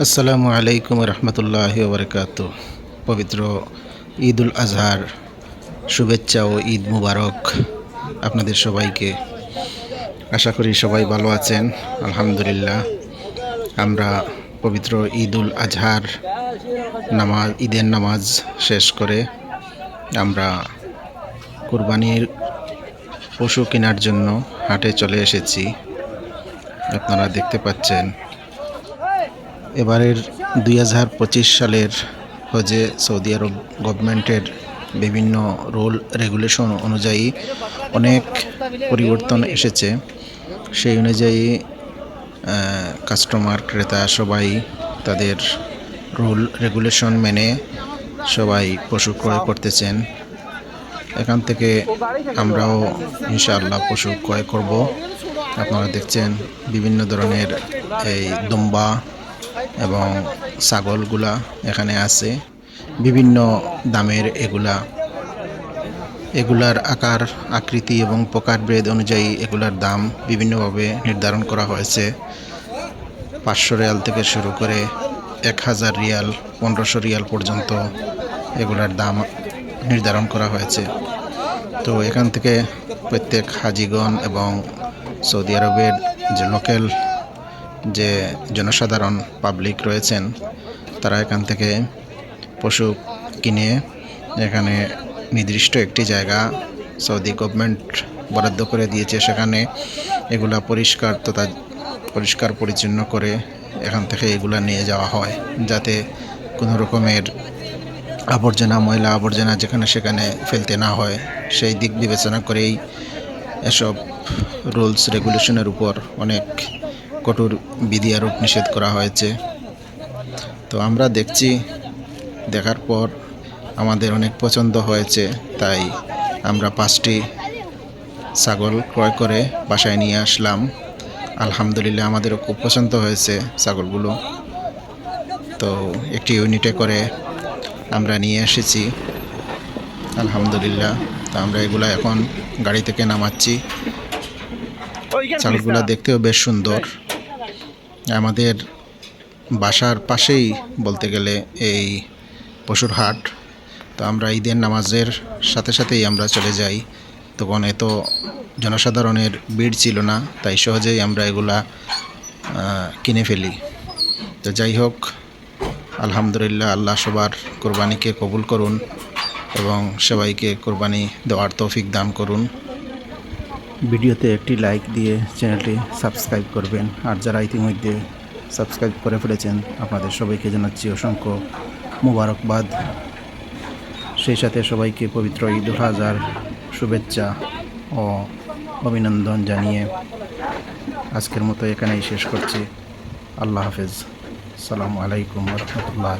আসসালামু আলাইকুম রহমতুল্লাহ বরকাত পবিত্র ঈদ উল আজহার শুভেচ্ছা ও ঈদ মুবারক আপনাদের সবাইকে। আশা করি সবাই ভালো আছেন, আলহামদুলিল্লাহ। আমরা পবিত্র ঈদ উল আজহার নামাজ, ঈদের নামাজ শেষ করে আমরা কুরবানির পশু কেনার জন্য হাটে চলে এসেছি। আপনারা দেখতে পাচ্ছেন এবারের দুই হাজার পঁচিশ সালের হজে সৌদি আরব গভর্নমেন্টের বিভিন্ন রুল, রেগুলেশন অনুযায়ী অনেক পরিবর্তন এসেছে। সেই অনুযায়ী কাস্টমার, ক্রেতা সবাই তাদের রুল, রেগুলেশন মেনে সবাই পশু ক্রয় করতেছেন। এখান থেকে আমরাও ইনশাআল্লাহ পশু ক্রয় করব। আপনারা দেখছেন বিভিন্ন ধরনের এই দুম্বা এবং ছাগলগুলা এখানে আছে। বিভিন্ন দামের এগুলা। এগুলার আকার, আকৃতি এবং প্রকারভেদ অনুযায়ী এগুলার দাম বিভিন্নভাবে নির্ধারণ করা হয়েছে। পাঁচশো রিয়াল থেকে শুরু করে এক হাজার রিয়াল, পনেরোশো রিয়াল পর্যন্ত এগুলার দাম নির্ধারণ করা হয়েছে। তো এখান থেকে প্রত্যেক হাজিগণ এবং সৌদি আরবের যে লোকাল যে জনসাধারণ পাবলিক রয়েছেন, তারা এখান থেকে পশু কিনে এখানে নির্দিষ্ট একটি জায়গা সৌদি গভর্নমেন্ট বরাদ্দ করে দিয়েছে। সেখানে এগুলা পরিষ্কার তথা পরিষ্কার পরিচ্ছন্ন করে এখান থেকে এগুলা নিয়ে যাওয়া হয়, যাতে কোনো রকমের আবর্জনা, ময়লা আবর্জনা যেখানে সেখানে ফেলতে না হয়। সেই দিক বিবেচনা করেই এসব রুলস রেগুলেশনের উপর অনেক কঠোর বিধি আরোপ নিষেধ করা হয়েছে। তো আমরা দেখছি, দেখার পর আমাদের অনেক পছন্দ হয়েছে, তাই আমরা পাঁচটি ছাগল ক্রয় করে বাসায় নিয়ে আসলাম। আলহামদুলিল্লাহ আমাদেরও খুব পছন্দ হয়েছে ছাগলগুলো। তো একটি ইউনিটে করে আমরা নিয়ে এসেছি। আলহামদুলিল্লাহ, তো আমরা এগুলো এখন গাড়ি থেকে নামাচ্ছি। ছাগলগুলো দেখতেও বেশ সুন্দর। আমাদের বাসার পাশেই বলতে গেলে এই পশুর হাট। তো আমরা ঈদের নামাজের সাথে সাথেই আমরা চলে যাই। তখন এত জনসাধারণের ভিড় ছিল না তাই সহজেই আমরা এগুলা কিনে ফেলি। তো যাই হোক আলহামদুলিল্লাহ আল্লাহ সবার কোরবানিকে কবুল করুন এবং সবাইকে কোরবানি দেওয়ার তৌফিক দান করুন। ভিডিওতে একটি লাইক দিয়ে চ্যানেলটি সাবস্ক্রাইব করবেন। আর যারা ইতিমধ্যে সাবস্ক্রাইব করে ফেলেছেন, আপনাদের সবাইকে জানাচ্ছি অসংখ্য মুবারকবাদ। সেই সাথে সবাইকে পবিত্র ঈদ উল আজহার শুভেচ্ছা ও অভিনন্দন জানিয়ে আজকের মতো এখানেই শেষ করছি। আল্লাহ হাফেজ। সালামু আলাইকুম রহমতুল্লাহ